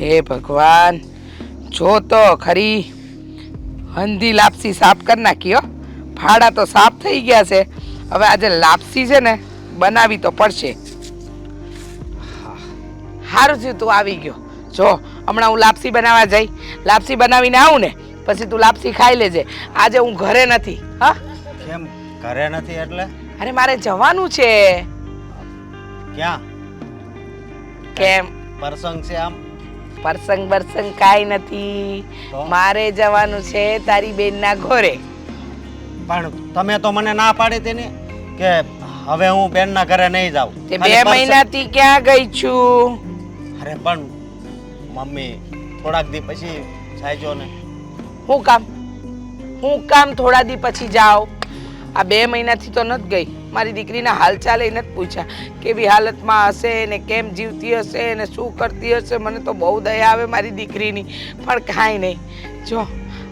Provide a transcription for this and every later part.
હે ભગવાન જો તો ખરી હંધી લાપસી સાફ કરી નાખી હો. ફાડા તો સાફ થઈ ગયા છે. હવે આજે લાપસી છે ને બનાવી તો પડશે. સારું થયું તું આવી ગયો. જો હમણાં હું લાપસી બનાવવા જઈ. લાપસી બનાવીને આવું ને પછી તું લાપસી ખાઈ લેજે. આજે હું ઘરે નથી હા? કેમ ઘરે નથી એટલે? અરે મારે જવાનું છે. ક્યાં? કેમ? પ્રસંગ છે આમ. પ્રસંગ બરસંગ કાંઈ નથી. મારે જવાનું છે તારી બેનના ઘરે. પણ તમે તો મને ના પાડી તેને કે હવે હું બેનના ઘરે નહીં જાઉં. તે બે મહિનાથી ક્યાં ગઈ છું? અરે પણ મમ્મી થોડાક દી પછી સાહેજો ને. હું કામ? હું કામ થોડા દી પછી જાઓ આ બે મહિનાથી તો નથી ગઈ. મારી દીકરીના હાલચાલ એ નથી પૂછ્યા. કેવી હાલતમાં હશે ને કેમ જીવતી હશે ને શું કરતી હશે, મને તો બહુ દયા આવે મારી દીકરીની. પણ કાંઈ નહીં. જો,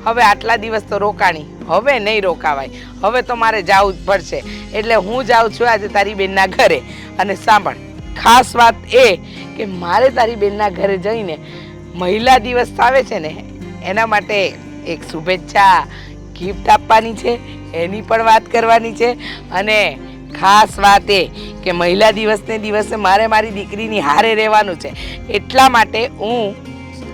હવે આટલા દિવસ તો રોકાણી. હવે નહીં રોકાવાય. હવે તો મારે જવું જ પડશે. એટલે હું જાઉં છું આજે તારી બેનના ઘરે. અને સાંભળ, ખાસ વાત એ કે મારે તારી બેનના ઘરે જઈને મહિલા દિવસ આવે છે ને, એના માટે એક શુભેચ્છા ગિફ્ટ આપવાની છે. એની પણ વાત કરવાની છે. અને ખાસ વાત એ કે મહિલા દિવસને દિવસે મારે મારી દીકરીની હારે રહેવાનું છે. એટલા માટે હું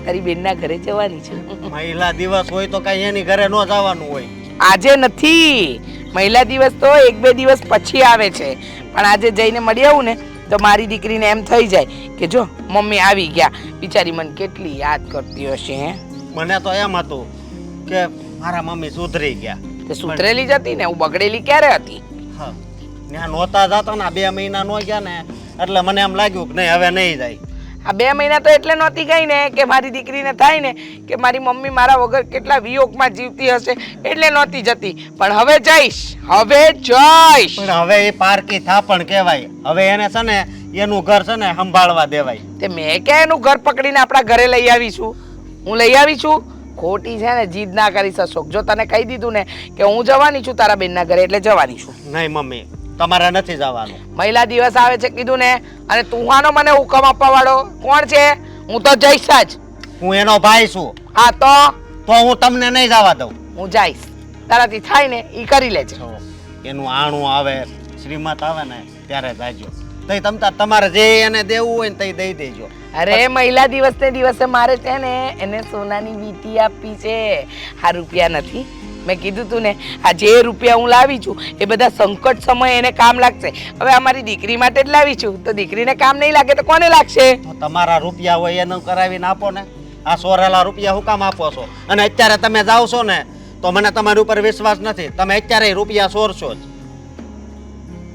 તારી બેનના ઘરે જવાની છું. મહિલા દિવસ હોય તો કાંઈ એની ઘરે ન જવાનું હોય. આજે નથી. મહિલા દિવસ તો એક બે દિવસ પછી આવે છે. પણ આજે જઈને મળી આવું ને તો મારી દીકરીને એમ થઈ જાય કે જો મમ્મી આવી ગયા. બિચારી મને કેટલી યાદ કરતી હશે મને તો એમ હતું કે મારા મમ્મી સુધરી ગયા. તે સુધરેલી જ હતી ને હું બગડેલી ક્યારે હતી? હા. ત્યાં નહોતા જતા ને આ બે મહિના નો ગયા ને એટલે મને એમ લાગ્યું કે નહીં હવે નહીં જાય. આ બે મહિના તો એટલે નહોતી ગઈ ને કે મારી દીકરીને થાય ને કે મારી મમ્મી મારા વગર કેટલા વિયોગમાં જીવતી હશે એટલે નહોતી જતી. પણ હવે જઈશ હવે જઈશ. પણ હવે એ પારકી થાપણ કહેવાય. હવે એને છે ને એનું ઘર છે ને સંભાળવા દેવાય. તે મેં ક્યાં એનું ઘર પકડીને આપણા ઘરે લઈ આવીશું? હું લઈ આવી છું ખોટી છે ને જીદ ના કરી અશોક જો તને કહી દીધું ને કે હું જવાની છું તારા બેનના ઘરે એટલે જવાની છું. નહીં મમ્મી તમારે નથી જવાનું. મહિલા દિવસ આવે છે કીધું ને અને તું આનો મને હુકમ આપવા વાળો. કોણ છે? હું તો જઈશ જ. હું એનો ભાઈ છું. હા તો? તો હું તમને નહીં જવા દઉં. હું જઈશ. તારાથી થાય ને એ કરી લેજે. એનું આણું આવે શ્રીમત આવે ને ત્યારે જાજો. તઈ તમતા તમારે જે એને દેવું હોય ને તઈ દઈ દેજો. અરે મહિલા દિવસ ને દિવસે મારે છે ને એને સોનાની વીંટી આપી છે. આ રૂપિયા નથી. મેં કીધું તું ને આ જે રૂપિયા હું લાવી છું એ બધા સંકટ સમયે એને કામ લાગશે. હવે અમારી દીકરી માટે જ લાવી છું. તો દીકરીને કામ નહીં લાગે તો કોને લાગશે? તમારા રૂપિયા હોય એનું કરાવીને આપો ને. આ સોરેલા રૂપિયા હું કામ આપો છો? અને અત્યારે તમે જાઓ છો ને તો મને તમારી ઉપર વિશ્વાસ નથી. તમે અત્યારે રૂપિયા સોરશો જ.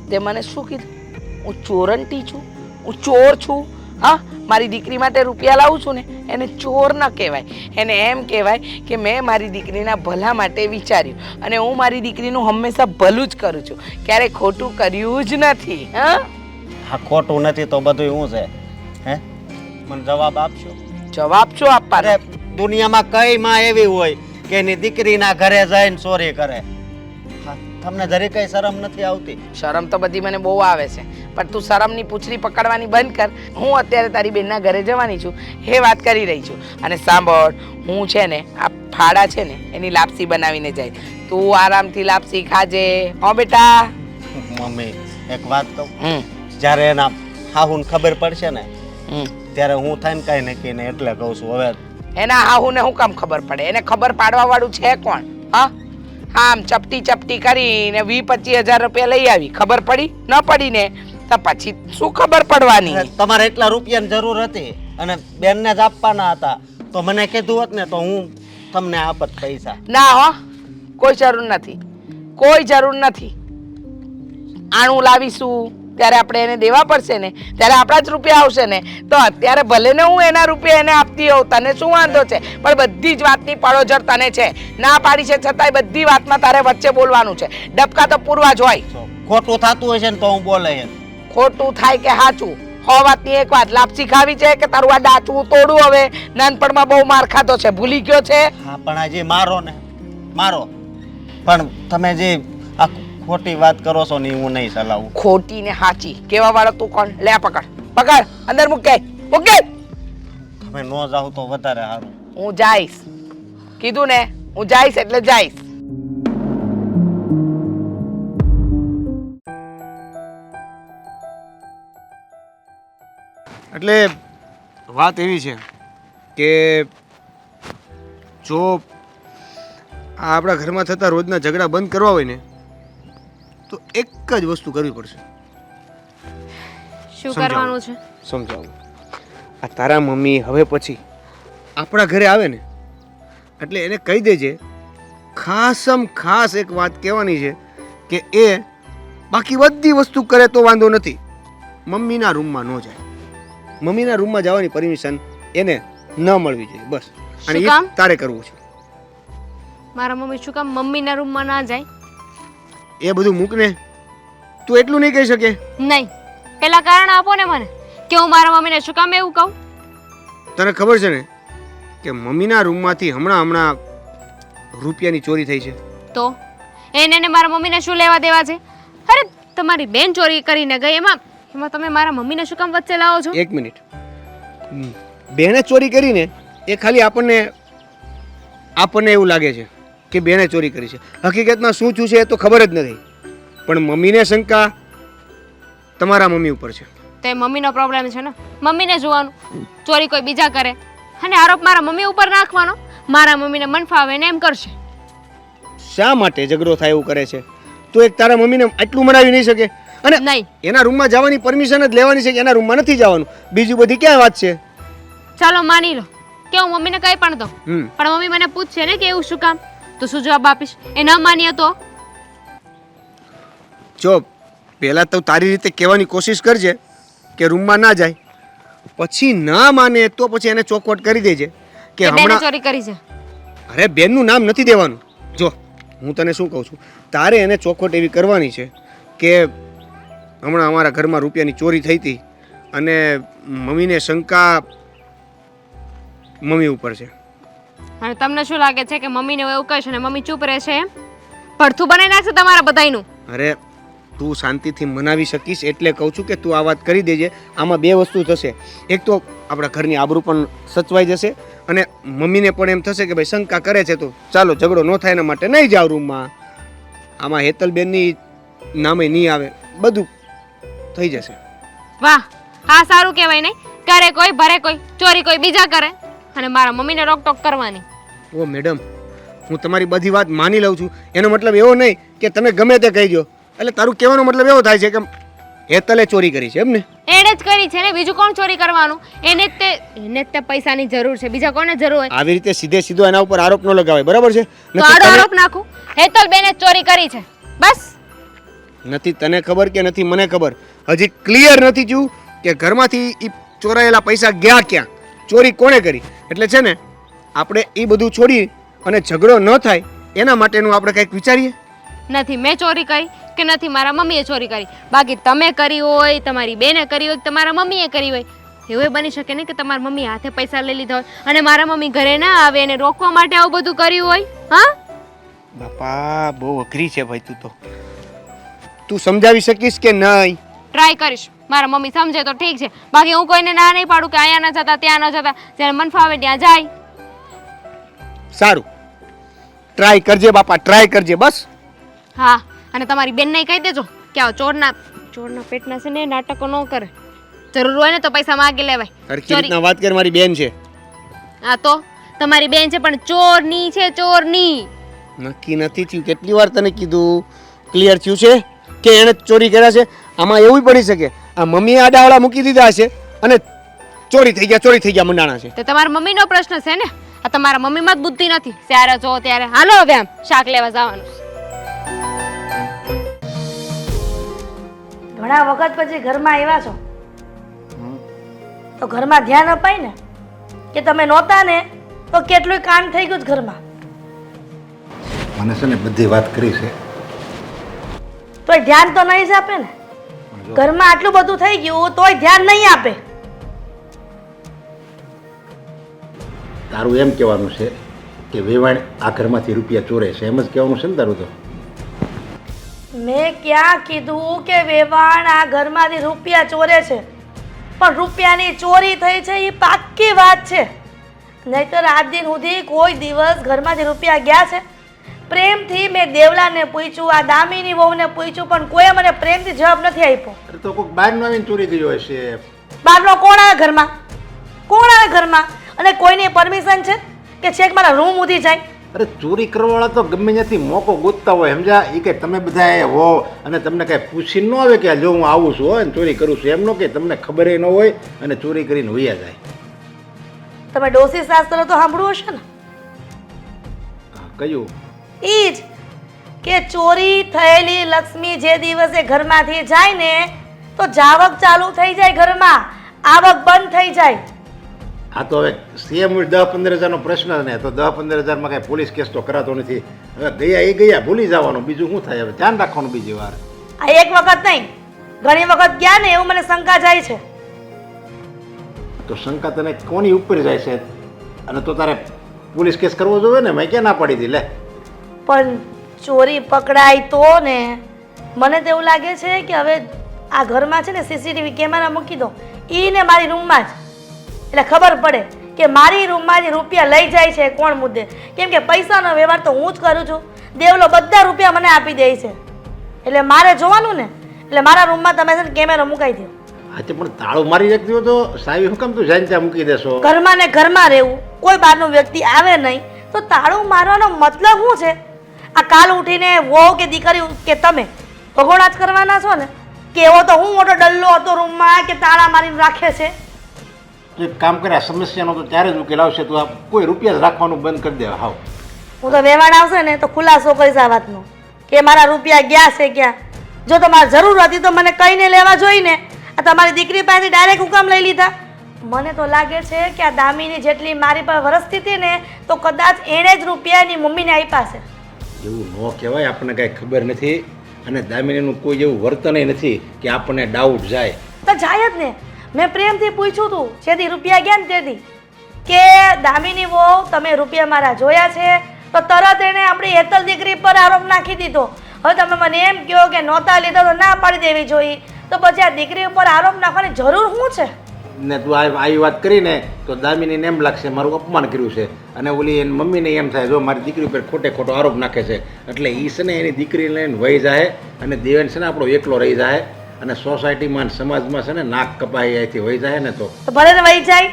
તે મને શું કીધું? હું ચોરંટી છું હું ચોર છું. હા મારી દીકરી માટે રૂપિયા લાવું છું ને એને ચોર ન કહેવાય. એને એમ કહેવાય કે મેં મારી દીકરીના ભલા માટે વિચાર્યું અને હું મારી દીકરીનું હંમેશા ભલું જ કરું છું. ક્યારેય ખોટું કર્યું જ નથી હા? હા ખોટું નથી તો બધું શું છે? હે? મને જવાબ આપશો? જવાબ શું આપવા દુનિયામાં કઈ માં એવી હોય કે એની દીકરીના ઘરે જઈને ચોરી કરે? હા, તમને દરેક કઈ શરમ નથી આવતી? શરમ તો બધી મને બહુ આવે છે. પણ તું શરમની પૂછડી પકડવાની બંધ કર. હું અત્યારે તારી બેનના ઘરે જવાની છું. એ વાત કરી રહી છું. અને સાંભળ હું છે ને આ ફાડા છે ને એની લાપસી બનાવીને જાય. તું આરામથી લાપસી ખાજે. હો બેટા. મમ્મી એક વાત કહું. જ્યારે એના હાહુને ખબર પડશે ને ત્યારે હું થાય ને કઈ નક્કી ને એટલે કહું છું. હવે એના હાહુને શું કામ ખબર પડે? એને ખબર પાડવા વાળું છે કોણ? હા? આમ ચપટી ચપટી કરીને વી પચીસ હજાર રૂપિયા લઈ આવી. ખબર પડી? ન પડી ને તો પછી શું ખબર પડવાની? તમારે એટલા રૂપિયાની જરૂર હતી અને બેનને જ આપવાના હતા. તો મને કીધું હોત ને તો હું તમને આપત પૈસા. ના હો કોઈ જરૂર નથી. કોઈ જરૂર નથી. આણું લાવીશું. ત્યારે આપણે એને દેવા પડશે ને ત્યારે આપણા જ રૂપિયા આવશે ને. તો અત્યારે ભલે ને હું એના રૂપિયા એને આપતી હોઉં તને શું વાંધો છે? પણ બધી જ વાતની પડોજર તને છે. ના પાડી છે છતાંય બધી વાતમાં તારે વચ્ચે બોલવાનું છે. ડબકા તો પૂરવા જ હોય. ખોટું થતું હશે ને તો હું બોલે ખોટું થાય કે સાચું હો વાતની એક વાત. લાપસી ખાવી છે કે તારું આ ડાચવું તોડું હવે? નાનપણમાં બહુ માર ખાધો છે. ભૂલી ગયો છે? હા પણ આજે મારો ને મારો. પણ તમે જે આ ખોટી વાત કરો છો ને હું નહીં ચલાવું. ખોટી ને સાચી. કેવા વાળો તું કોણ? લે પકડ. પકડ. અંદર મૂકે મૂકે તમે નો જાવ તો વધારે સારું. હું જઈશ. કીધું ને? હું જઈશ એટલે જઈશ. એટલે વાત એવી છે કે જો આ આપણા ઘરમાં થતા રોજના ઝઘડા બંધ કરવા હોય ને તો એક જ વસ્તુ કરવી પડશે. શું. કરવાનું છે? સમજાવું. આ તારા મમ્મી હવે પછી આપણા ઘરે આવે ને એટલે એને કહી દેજે ખાસમ ખાસ એક વાત કહેવાની છે કે એ બાકી બધી વસ્તુ કરે તો વાંધો નથી. મમ્મીના રૂમમાં ન જાય. મમ્મીના રૂમમાં જવાની પરમિશન એને ન મળવી જોઈએ બસ. અને એ તારે કરવું છે. મારા મમ્મી શું કામ? મમ્મીના રૂમમાં ના જાય? એ બધું મૂકને તું એટલું નહીં કહી શકે. નહીં. પેલા કારણ આપો ને મને કે હું મારા મમ્મીને શું કામ એવું કહું? તને ખબર છે ને કે મમ્મીના રૂમમાંથી હમણાં હમણાં રૂપિયાની ચોરી થઈ છે. તો? એને ને મારા મમ્મીને શું લેવા દેવા છે? અરે તમારી બેન ચોરી કરીને ગઈ એમાં એમાં તમે મારા મમ્મીને શું કામ વચ્ચે લાવો છો? એક મિનિટ. બેને ચોરી કરીને એ ખાલી આપણને આપણને એવું લાગે છે. કે બેને ચોરી કરી છે. હકીકતમાં શું થયું છે એ તો ખબર જ નથી. પણ મમ્મીને શંકા તમારા મમ્મી ઉપર છે. તો મમ્મીનો પ્રોબ્લેમ છે ને? મમ્મીને જોવાનું. ચોરી કોઈ બીજા કરે. અને આરોપ મારા મમ્મી ઉપર નાખવાનો. મારા મમ્મીને મન ફાવે ને એમ કરશે. શા માટે ઝઘડો થાય એવું કરે છે? તો એક તારા મમ્મીને આટલું મનાવી નહીં શકે. અને નહીં. એના રૂમમાં જવાની પરમિશન જ લેવાની છે કે એના રૂમમાં નથી જવાનું. બીજું બધી ક્યાં વાત છે? ચાલો માની લો કે હું મમ્મીને કંઈ પણ દઉં. પણ મમ્મી મને પૂછશે ને કે એવું શું કામ? તો શું જવાબ આપીશ? એ ન માનીએ તો? જો પહેલાં તો તારી રીતે કહેવાની કોશિશ કરજે કે રૂમમાં ના જાય. પછી ના માને તો પછી એને ચોખવટ કરી દેજે કે કે હમણાં ચોરી કરી છે. અરે બેનનું નામ નથી દેવાનું. જો હું તને શું કહું છું? તારે એને ચોખવટ એવી કરવાની છે કે હમણાં અમારા ઘરમાં રૂપિયાની ચોરી થઈ હતી અને મમ્મીને શંકા મમ્મી ઉપર છે. અને તમને શું લાગે છે કે મમ્મીને એવું કહીશ અને મમ્મી ચૂપ રહેશે એમ? પડથું બનાવી નાખશે તમારા બધાયનું. અરે તું શાંતિથી મનાવી શકીશ એટલે કહું છું કે તું આ વાત કરી દેજે. આમાં બે વસ્તુ થશે. એક તો આપણા ઘરની આબરૂ પણ સચવાઈ જશે અને મમ્મીને પણ એમ થશે કે ભાઈ શંકા કરે છે તો ચાલો ઝઘડો ન થાય એના માટે નહીં જાવ રૂમમાં. આમાં હેતલબેનની નામે નહીં આવે બધું થઈ જશે. વાહ હા સારું કહેવાય નહીં કરે કોઈ ભરે કોઈ ચોરી કોઈ બીજા કરે. અને મારા મમ્મીને રોકટોક કરવાની. ઓ મેડમ હું તમારી બધી વાત માની લઉં છું. એનો મતલબ એવો નહીં કે તમે ગમે તે કહી દો એટલે તારું કહેવાનો મતલબ એવો થાય છે કે હેતલે ચોરી કરી છે એમ ને? એણે જ કરી છે ને બીજું કોણ ચોરી કરવાનું? એને જ તે એને જ તે પૈસાની જરૂર છે બીજા કોને જરૂર હોય? આવી રીતે સીધે સીધો એના ઉપર આરોપ ન લગાવે બરાબર છે? તો આડો આરોપ નાખું. હેતલ બેને જ ચોરી કરી છે. બસ. નથી તને ખબર કે નથી મને ખબર? હજી ક્લિયર નથી થયું કે ઘરમાંથી ઈ ચોરાયેલા પૈસા ગયા ક્યાં? ચોરી કોણે કરી? એટલે છે ને આપણે એ બધું છોડી અને ઝઘડો ન થાય એના માટેનું આપણે કંઈક વિચારીએ? નથી મેં ચોરી કરી કે નથી મારા મમ્મીએ ચોરી કરી? બાકી તમે કરી હોય તમારી બેને કરી હોય કે તમારા મમ્મીએ કરી હોય એવું બની શકે ને કે તમારા મમ્મી હાથે પૈસા લઈ લીધા હોય અને મારા મમ્મી ઘરે ના આવે એને રોકવા માટે આવું બધું કર્યું હોય? હા? બાપા બહુ અઘરી છે ભાઈ તું તો. તું સમજાવી શકીશ કે નહીં? ટ્રાય કરીશ. મારા મમ્મી સમજે તો ઠીક છે. બાકી હું કોઈને ના નહીં પાડું કે અહીંયા ન જતા ત્યાં ન જતા. જ્યારે મન ફાવે ત્યાં જાય. સારું. ટ્રાય કરજે બાપા ટ્રાય કરજે બસ. હા અને તમારી બેનને કહી દેજો કે આ ચોરના ચોરના પેટના છે ને નાટકો ન કરે. જરૂર હોય ને તો પૈસા માગી લેવાય. સરખી રીતના વાત કર મારી બેન છે? આ તો? તમારી બેન છે પણ ચોરની છે ચોરની. નક્કી નથી થયું. કેટલી વાર તને કીધું? ક્લિયર થયું છે? કે એણે ચોરી કર્યા છે? આમાં એવું પડી શકે. આ મમ્મીએ આડાવાળા મૂકી દીધા છે અને ચોરી થઈ ગયા ચોરી થઈ ગયા મંડાણા છે. તો તમારા મમ્મીનો પ્રશ્ન છે ને? આ તમારા મમ્મીમાં જ બુદ્ધિ નથી. ત્યારે જો ત્યારે. હાલો હવે આમ શાક લેવા જવાનું ઘણા વખત પછી ઘરમાં આવ્યા છો? તો ઘરમાં ધ્યાન અપાય ને? કે તમે નહોતા ને તો કેટલું કામ થઈ ગયું છે ઘરમાં. મને છે ને બધી વાત કરી છે. તોય ધ્યાન તો નહીં જ આપે ને? ઘરમાં આટલું બધું થઈ ગયું તોય ધ્યાન નહીં આપે. તારું એમ કહેવાનું છે કે વેવાણ આ ઘરમાંથી રૂપિયા ચોરે છે. એમ જ કહેવાનું છે ને તારું તો? મેં ક્યાં કીધું કે વેવાણ આ ઘરમાંથી રૂપિયા ચોરે છે? પણ રૂપિયાની ચોરી થઈ છે એ પાક્કી વાત છે. નહીતર આજ દિન સુધી કોઈ દિવસ ઘરમાંથી રૂપિયા ગયા છે? પ્રેમથી મેં દેવલાને પૂછ્યું આ દામીની વહુને પૂછ્યું પણ કોઈ મને પ્રેમથી જવાબ નથી આપ્યો. તો કોઈક બહારનું આવીને ચોરી ગયો હશે. બહારનો કોણ આવે ઘરમાં? કોણ આવે ઘરમાં? અને કોઈની પરમિશન છે કે છેક મારા રૂમ ઉધી જાય? અરે ચોરી કરવાવાળા તો ગમે ત્યાંથી મોકો ગોતતા હોય સમજા એ કે તમે બધા એ હો અને તમને કાંઈ પૂછી ન આવે કે જો હું આવું છું હો અને ચોરી કરું છું. એમ ન કે તમને ખબર ન હોય અને ચોરી કરીને વૈયા જાય. તમે ડોસી શાસ્ત્ર તો સાંભળ્યું હશે ને? કયું ઈ જ કે ચોરી થયેલી લક્ષ્મી જે દિવસે ઘરમાંથી જાય ને તો જાવક ચાલુ થઈ જાય ઘરમાં આવક બંધ થઈ જાય. આ તો હવે સીએમ દસ પંદર હજારનો પ્રશ્ન ને તો દસ પંદર હજારમાં કાંઈ પોલીસ કેસ તો કરાતો નથી. હવે ગયા એ ગયા ભૂલી જવાનું. બીજું શું થાય? હવે ધ્યાન રાખવાનું બીજી વાર. આ એક વખત નહીં ઘણી વખત ગયા ને એવું મને શંકા જાય છે. તો શંકા તને કોની ઉપર જાય છે? અને તો તારે પોલીસ કેસ કરવો જોઈએ ને? મેં ક્યાં ના પાડી દી લે. પણ ચોરી પકડાય તો ને? મને તો એવું લાગે છે કે હવે આ ઘરમાં છે ને સીસીટીવી કેમેરા મૂકી દો. એને મારી રૂમમાં જ. એટલે ખબર પડે કે મારી રૂમમાં જે રૂપિયા લઈ જાય છે કોણ મુદ્દે. કેમ કે પૈસાનો વ્યવહાર તો હું જ કરું છું. દેવલો બધા રૂપિયા મને આપી દે છે. એટલે મારે જોવાનું ને? એટલે મારા રૂમમાં તમે છે ને કેમેરો મુકાઈ દો આજે પણ તાળું મારી રાખતી તો સાહેબ શું કામ તું જઈને ત્યાં મૂકી દેશો? ઘરમાં ને ઘરમાં રહેવું. કોઈ બહારનું વ્યક્તિ આવે નહીં. તો તાળું મારવાનો મતલબ શું છે? આ કાલ ઉઠીને વહુ કે દીકરી કે તમે ભગોડા જ કરવાના છો ને? કે એવો તો હું મોટો ડલ્લો હતો રૂમમાં કે તાળા મારીને રાખે છે? તું એક કામ કરે આ સમસ્યાનો તો ત્યારે જ ઉકેલ આવશે. તું આ કોઈ રૂપિયા જ રાખવાનું બંધ કરી દે. હાવ. હું તો વહેવાડ આવશે ને તો ખુલાસો કરીશ આ વાતનો. કે મારા રૂપિયા ગયા છે ક્યાં? જો તમારે જરૂર હતી તો મને કહીને લેવા જોઈને આ તમારી દીકરી પાસેથી ડાયરેક્ટ હુકમ લઈ લીધા. મને તો લાગે છે કે આ દામીની જેટલી મારી પર વરસતી હતી ને તો કદાચ એણે જ રૂપિયા એની મમ્મીને આપ્યા છે. એવું ન કહેવાય, આપણને કાંઈ ખબર નથી અને દામિનીનું કોઈ એવું વર્તનય નથી કે આપણને ડાઉટ જાય. તો જાય જ ને. મેં પ્રેમથી પૂછ્યું તું, જેથી રૂપિયા ગયા ને તેથી. કે દામિની વહુ, તમે રૂપિયા મારા જોયા છે? તો તરત એણે આપણી હેતલ દીકરી પર આરોપ નાખી દીધો. હવે તમે મને એમ કહો કે નહોતા લીધા તો ના પાડી દેવી જોઈએ તો પછી આ દીકરી ઉપર આરોપ નાખવાની જરૂર શું છે? ને તું આ આવી વાત કરીને તો દામિનીને એમ લાગશે મારું અપમાન કર્યું છે. અને ઓલી એની મમ્મીને એમ થાય જો મારી દીકરી ઉપર ખોટે ખોટો આરોપ નાખે છે. એટલે એ છે ને એની દીકરી લઈને વહી જાય અને દેવેન છે ને આપણો એકલો રહી જાય અને સોસાયટીમાં સમાજમાં છે ને નાક કપાઈ અહીંથી વહી જાય ને તો. ભલે ને વહી જાય.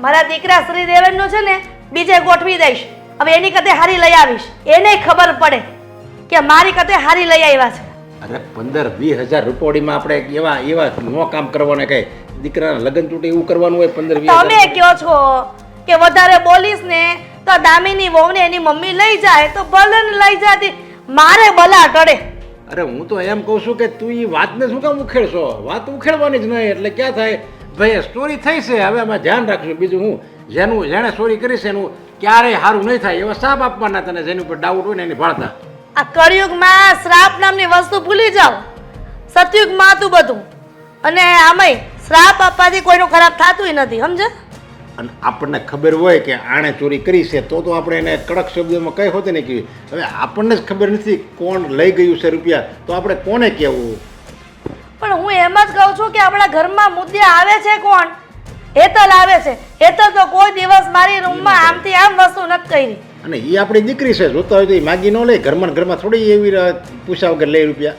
મારા દીકરા શ્રી દેવેનનું છે ને બીજે ગોઠવી દઈશ. હવે એની કતે હારી લઈ આવીશ. એને ખબર પડે કે મારી કતે હારી લઈ આવ્યા છે. અરે પંદર વીસ હજાર રૂપોડીમાં આપણે એવા એવા નો કામ કરવાને કઈ દીકરાના લગ્ન તૂટે એવું કરવાનું હોય પંદર વીસ તમે કહો છો કે વધારે બોલીશ ને તો દામિની વહુને એની મમ્મી લઈ જાય તો ભલે ને લઈ જાતી. મારે બલા ટળે. અરે હું તો એમ કહું છું કે તું એ વાતને શું કામ ઉખેડશો? વાત ઉખેડવાની જ નહીં એટલે ક્યાં થાય? ભાઈ સ્ટોરી થઈ છે હવે આમાં ધ્યાન રાખશું બીજું હું જેનું જેણે ચોરી કરી છે એનું ક્યારેય સારું નહીં થાય. એવા સાપ આપવાના તને જેની ઉપર ડાઉટ હોય ને એની ભાળતા. આ કળિયુગમાં શ્રાપ નામની વસ્તુ ભૂલી જાઓ. સતયુગમાં હતું બધું. અને આમાંય શ્રાપ આપવાથી કોઈનું ખરાબ થતું નથી સમજે અને આપણને ખબર હોય કે આણે ચોરી કરી છે તો તો આપણે એને કડક શબ્દોમાં કંઈ હોતે નહીં કહ્યું હવે આપણને જ ખબર નથી કોણ લઈ ગયું છે રૂપિયા તો આપણે કોને કહેવું? પણ હું એમ જ કહું છું કે આપણા ઘરમાં મુદ્દે આવે છે કોણ? હેતલ આવે છે. હેતલ તો કોઈ દિવસ મારી રૂમમાં આમથી આમ વસ્તુ નથી કરી. અને એ આપણી દીકરી છે જોતા હોય તો એ માગી ન લે. ઘરમાં ઘરમાં થોડી એવી પૂછા વગર લે રૂપિયા.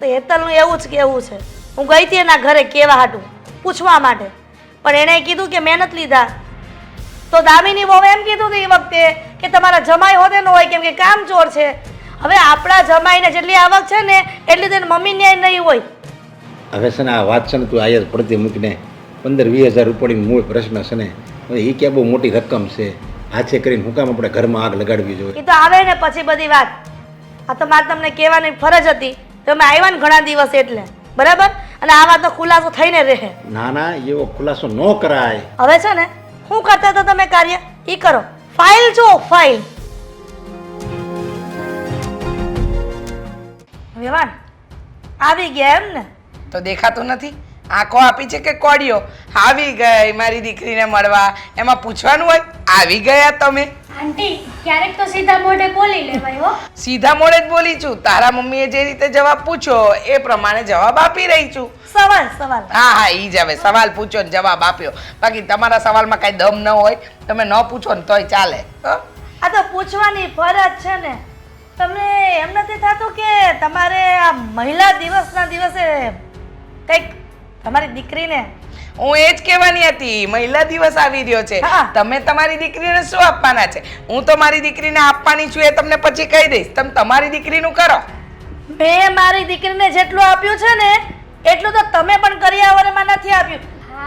તો હેતલનું એવું જ કેવું છે. હું ગઈ હતી એના ઘરે કેવા હાટું પૂછવા માટે. પણ એણે કીધું કે મહેનત લીધા. તો દામિની બહુ એમ કીધું હતું એ વખતે કે તમારા જમાઈ હોતે ન હોય કેમ કે કામ ચોર છે. હવે આપણા જમાઈને જેટલી આવક છે ને એટલી તેને મમ્મીને નહીં હોય. હવે છે ને આ વાત છે ને તું આયા પડતી મૂકીને પંદર વીસ હજાર રૂપિયાની મૂળ પ્રશ્ન છે ને હવે એ ક્યાં બહુ મોટી રકમ છે? હાથે કરીને હું કામ આપણે ઘરમાં આગ લગાડવી જોઈએ? એ તો આવે ને પછી બધી વાત. આ તો મારે તમને કહેવાની ફરજ હતી. તમે આવ્યા ને ઘણા દિવસ એટલે. બરાબર? અને આ વાતનો ખુલાસો થઈને રહે. ના ના એવો ખુલાસો ન કરાય. હવે છે ને શું કરતા હતા તમે કાર્ય એ કરો. ફાઇલ જો ફાઇલ વેવાન આવી ગયા એમ ને? તો દેખાતું નથી. આંખો આપી છે કે કોડિયો? આવી ગઈ મારી દીકરીને મળવા. એમાં પૂછવાનું હોય આવી ગયા તમે? આંટી ક્યારેક તો સીધા મોઢે બોલી લેવાય હો. સીધા મોડે જ બોલી છું. તારા મમ્મીએ જે રીતે જવાબ પૂછ્યો એ પ્રમાણે જવાબ આપી રહી છું. સવાલ સવાલ. હા હા ઈ જ હવે સવાલ પૂછ્યો ને જવાબ આપ્યો. બાકી તમારા સવાલમાં કાંઈ દમ ન હોય તમે ન પૂછો ને તોય ચાલે આ તો પૂછવાની ફરજ છે ને. તમને એમ નથી થતું કે તમારે આ મહિલા દિવસના દિવસે કંઈક તમારી દીકરીને હું એ જ કહેવાની હતી મહિલા દિવસ આવી રહ્યો છે. હા. તમે તમારી દીકરીને શું આપવાના છે? હું તો મારી દીકરીને આપવાની છું એ તમને પછી કહી દઈશ. તમે તમારી દીકરીનું કરો. મેં મારી દીકરીને જેટલું આપ્યું છે ને એટલું તો તમે પણ કરિયાવરમાં નથી આપ્યું.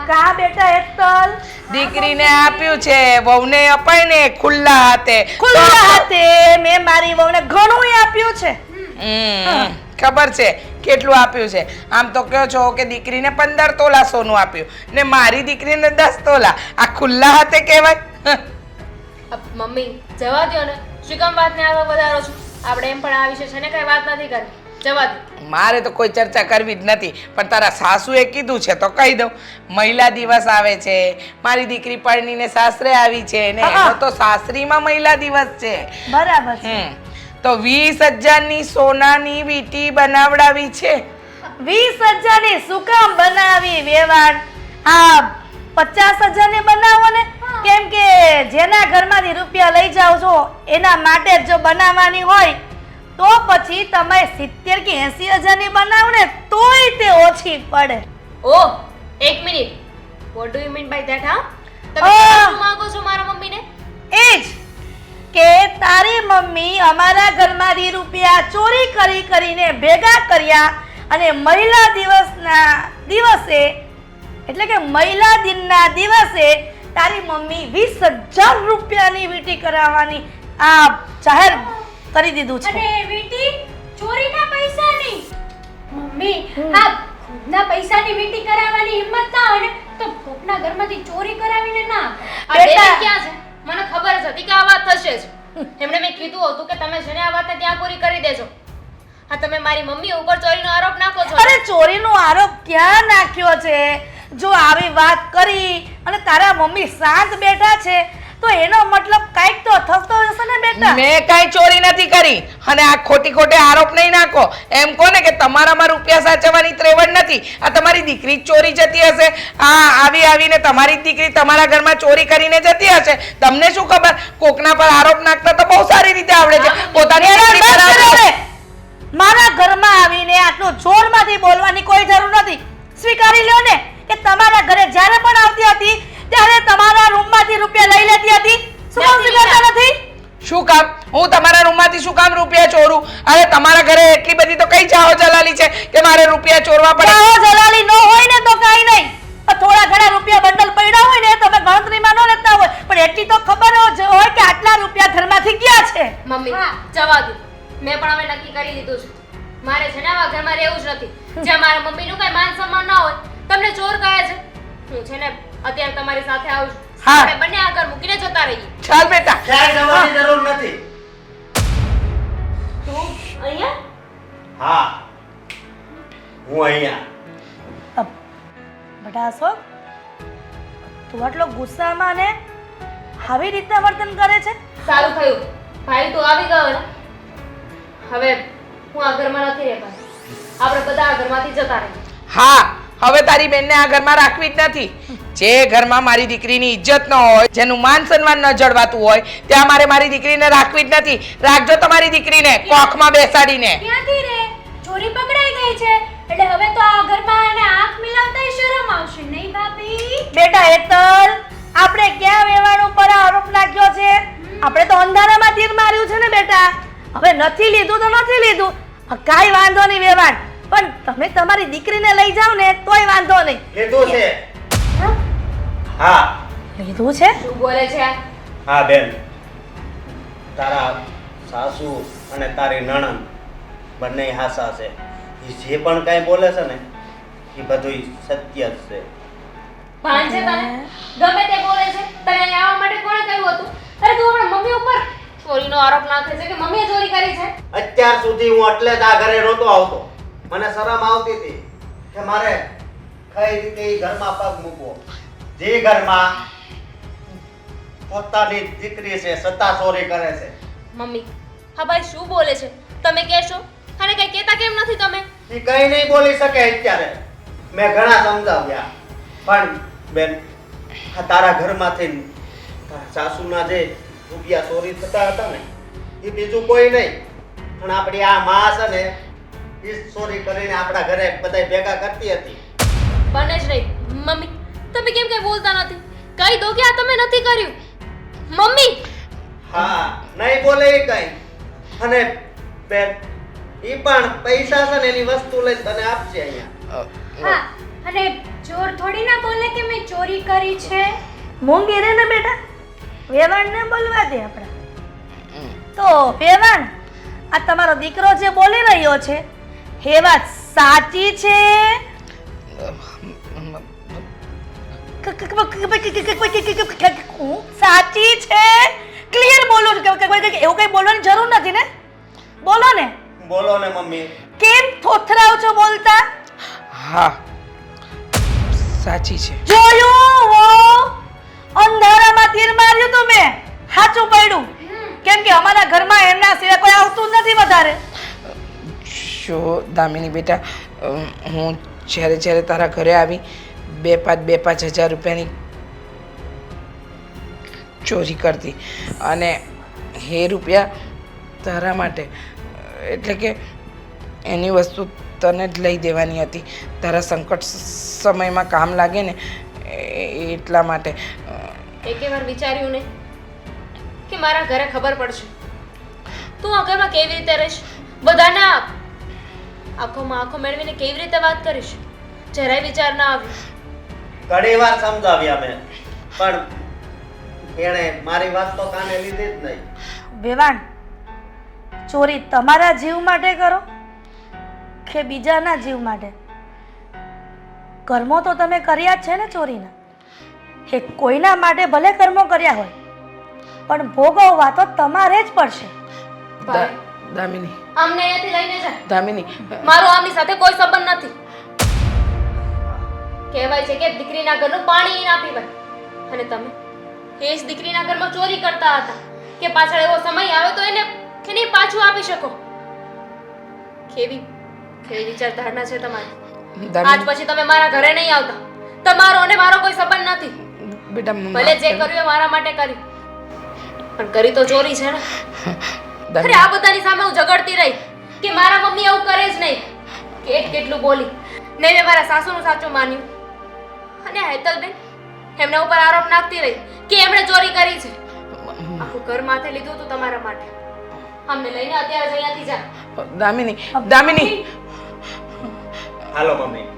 કા બેટા હેતલ દીકરીને આપ્યું છે વહુને અપાય ને ખુલ્લા હાથે. ખુલ્લા હાથે મેં મારી વહુને ઘણું આપ્યું છે. હમ, ખબર છે. કેટલું આપ્યું છે? આમ તો કહો છો કે દીકરીને પંદર તોલા સોનું આપ્યું. ને મારી દીકરીને દસ તોલા. આ ખુલ્લા હાથે કહેવાય? મમ્મી જવા દો ને. શું કામ વાતને આગળ વધારો છું? આપણે એમ પણ આ વિશે છે ને કઈ વાત નથી કરવી. જવા દો મારે તો કોઈ ચર્ચા કરવી જ નથી પણ તારા સાસુએ કીધું છે તો કહી દઉં. મહિલા દિવસ આવે છે મારી દીકરી પરણીને સાસરે આવી છે ને. એનો તો સાસરીમાં મહિલા દિવસ છે. બરાબર છે. હમ. તો વીસ હજારની સોનાની વીટી બનાવડાવી છે. વીસ હજારની શું કામ બનાવી વેવાણ? આ પચાસ હજારની બનાવો ને. કેમ કે જેના ઘરમાંથી રૂપિયા લઈ જાઓ છો એના માટે જો બનાવવાની હોય તો પછી તમે સિત્તેર કે એસી હજારની બનાવો ને તોય તે ઓછી પડે. ઓ એક minute. What do you mean by that હા? તમે શું માંગો છો અમારા ઘરમાંથી રૂપિયા ચોરી કરી કરીને ભેગા કર્યા અને મહિલા દિવસના દિવસે એટલે કે મહિલા દિનના દિવસે તારી મમ્મી વીસ હજાર રૂપિયાની વીંટી કરાવવાની આ જાહેર કરી દીધું છે. અને વીટી ચોરીના પૈસાની. મમ્મી આ ખુદના પૈસાની વીટી કરાવવાની હિંમત ના હોય તો કોકના ઘરમાંથી ચોરી કરાવીને ના. આ બેટા. ક્યાં છે? મને ખબર જ હતી કે આ વાત થશે જ. એમણે મેં કીધું હતું કે તમે જેને આ વાતને ત્યાં પૂરી કરી દેજો. હા, તમે મારી મમ્મી ઉપર ચોરીનો આરોપ નાખો છો અરે, ચોરીનો આરોપ ક્યાં નાખ્યો છે? જો આવી વાત કરી અને તારા મમ્મી શાંત બેઠા છે તો એનો મતલબ કાંઈક તો થતો હશે ને બેટા? મેં કાંઈ ચોરી નથી કરી. અને આ ખોટી ખોટે આરોપ નહીં નાખો. એમ કહો ને કે તમારામાં રૂપિયા સાચવવાની ત્રેવડ નથી. આ તમારી દીકરી ચોરી જતી હશે. આ આવી આવીને તમારી દીકરી તમારા ઘરમાં ચોરી કરીને જતી હશે. તમને શું ખબર? કોકના પર આરોપ નાખતા તો બહુ સારી રીતે આવડે છે. પોતાની દીકરી પર આરોપ-. મારા ઘરમાં આવીને આટલું જોરમાંથી બોલવાની કોઈ જરૂર નથી. સ્વીકારી લ્યો ને કે તમારા ઘરે જ્યારે પણ આવતી હતી ત્યારે તમારા રૂમમાંથી રૂપિયા લઈ લેતી હતી? શું સ્વીકારતા નથી. શું કામ? હું તમારા રૂમમાંથી શું કામ રૂપિયા ચોરું? અરે તમારા ઘરે એટલી બધી તો કઈ જાઓ જલાલી છે કે મારે રૂપિયા ચોરવા પડે? જાઓ જલાલી ન હોય ને તો કાંઈ નહીં. પણ થોડા ઘણા રૂપિયા બંડલ પડ્યા હોય ને તમે ગણતરીમાં ન લેતા હોય. પણ એટલી તો ખબર જ હોય કે આટલા રૂપિયા ઘરમાંથી ગયા છે? મમ્મી જવા દો. મેં પણ હવે નક્કી કરી દીધું છે. મારે છે ને આવા ઘરમાં રહેવું જ નથી. જ્યાં મારા મમ્મીનું કઈ માન સન્માન ન હોય તમને ચોર કહે છે? હું છે ને અત્યારે તમારી સાથે આવું છું. હા. આપણે બંને આગળ મૂકીને જતા રહીએ. ચાલ બેટા. ક્યાંય જવાની જરૂર નથી. તું અહીંયા? હા. હું અહીંયા. બેટા અશોક તું આટલો ગુસ્સામાં ને આવી રીતના વર્તન કરે છે? સારું થયું. ભાઈ તું આવી ગયો ને? હવે હું આ ઘરમાં નથી રહેવાની. આપણે બધા આ ઘરમાંથી જતા રહીએ. હા. હવે તારી બેનને આ ઘરમાં રાખવી જ નથી. જે ઘરમાં મારી દીકરીની ઇજ્જત ન હોય જેનું માન સન્માન ન જળવાતું હોય ત્યાં મારે મારી દીકરીને રાખવી જ નથી. રાખજો તમારી દીકરીને કોખમાં બેસાડીને. ક્યાંથી રે? ચોરી પકડાઈ ગઈ છે. એટલે હવે તો આ ઘરમાં એને આંખ મિલાવતાય શરમ આવશે નહીં ભાભી? બેટા હેતલ આપણે ક્યાં વેવાણ ઉપર આરોપ લાગ્યો છે? આપણે તો અંધારામાં તીર માર્યું છે ને બેટા. હવે નથી લીધું તો નથી લીધું. કાઈ કાંઈ વાંધો નહીં વેવાણ પણ તમે તમારી દીકરીને લઈ જાઓ ને તોય વાંધો નહીં. લીધું છે. હા? લીધું છે? શું બોલે છે? હા બેન. તારા સાસુ અને તારી નણંદ બંને હાસા છે. એ જે પણ કાંઈ બોલે છે ને એ બધું સત્ય જ છે. ભાન છે તને ગમે તે બોલે છે. તને અહીંયા આવવા માટે કોણે કહ્યું હતું? અરે તું આપણા મમ્મી ઉપર ચોરીનો આરોપ નાખે છે કે મમ્મીએ ચોરી કરી છે? અત્યાર સુધી હું એટલે જ આ ઘરે નહોતો આવતો. મને શરમ આવતી હતી કે મારે કઈ રીતે એ ઘરમાં પગ મૂકવો. જે ઘરમાં પોતાની દીકરી છે સત્તા ચોરી કરે છે. મમ્મી હા ભાઈ શું બોલે છે? તમે કહેશો? અને કઈ કહેતા કેમ નથી તમે? એ કઈ નહીં બોલી શકે અત્યારે. મેં ઘણા સમજાવ્યા. પણ બેન આ તારા ઘરમાંથી તારા સાસુના જે રૂપિયા ચોરી થતા હતા ને એ બીજું કોઈ નહીં. પણ આપણી આ માં છે ને ચોરી કરીને આપણા ઘરે બધાય ભેગા કરતી હતી. બને જ નહીં. મમ્મી તમે કેમ કઈ બોલતા નથી? કહી દો કે આ તમે નથી કર્યું. મમ્મી! હા નહીં બોલે એ કઈ. અને બેન એ પણ પૈસા છે ને એની વસ્તુ લઈને તને આપશે અહીંયા. હા અને ચોર થોડી ના બોલે કે મેં ચોરી કરી છે? મૂંગી રે ને બેટા. વેવાણને બોલવા દે આપણે. તો વેવાણ આ તમારો દીકરો જે બોલી રહ્યો છે એ વાત સાચી છે સાચી છે ક્લિયર બોલો એવું કઈ બોલવાની જરૂર નથી ને બોલો ને બોલો ને મમ્મી કેમ થોથરાવ છો બોલતા હા સાચી છે જોયું હો અંધારામાં તીર માર્યું તું મેં સાચું પડ્યું કેમ કે અમારા ઘરમાં એમના સિવાય કોઈ આવતું નથી વધારે જો દામિની બેટા હું જ્યારે જ્યારે તારા ઘરે આવી, બે પાંચ બે પાંચ હજાર રૂપિયાની ચોરી કરતી. અને એ રૂપિયા તારા માટે, એટલે કે એની વસ્તુ તને જ લઈ દેવાની હતી. તારા સંકટ સમયમાં કામ લાગે ને એટલા માટે. એકેવાર વિચાર્યું ને, કે મારા ઘરે ખબર પડશે. તું આ કેવી રીતે રહીશ? બધાના આંખોમાં આંખો મેળવીને કેવી રીતે વાત કરીશ? જરાય વિચાર ના આવ્યો. ઘણી વાર સમજાવ્યા મેં પણ એણે મારી વાત તો કાને લીધી જ નહીં. વેવાણ ચોરી તમારા જીવ માટે કરો કે બીજાના જીવ માટે? કર્મો તો તમે કર્યા જ છે ને ચોરીના. એ કોઈના માટે ભલે કર્મો કર્યા હોય પણ ભોગવવા તો તમારે જ પડશે. દા- દામિની. અમને અહીંયાથી લઈને જા. દામિની. મારો આમની સાથે કોઈ સંબંધ નથી. કહેવાય છે કે દીકરીના ઘરનું પાણી ના પીવાય. અને તમે? એ જ દીકરીના ઘરમાં ચોરી કરતા હતા. કે પાછળ એવો સમય આવ્યો તો એને એને પાછું આપી શકો. કેવી? કેવી વિચારધારણા છે તમારી? આજ પછી તમે મારા ઘરે નહીં આવતા. તમારો અને મારો કોઈ સંબંધ નથી. બેટા ભલે જે કર્યું એ મારા માટે કર્યું. પણ કરી તો ચોરી છે ને. અરે આ બધાની સામે હું ઝઘડતી રહી કે મારા મમ્મી એવું કરે જ નહીં. કેટ કેટલું બોલી. ને મેં મારા સાસુનું સાચું માન્યું. અને હેતલબેન એમના ઉપર આરોપ નાખતી રહી કે એમણે ચોરી કરી છે. આખું ઘર માથે લીધું હતું તમારા માટે. અમને લઈને અત્યારે જ અહીંયાથી જા. દામિની દામિની. Hello mummy.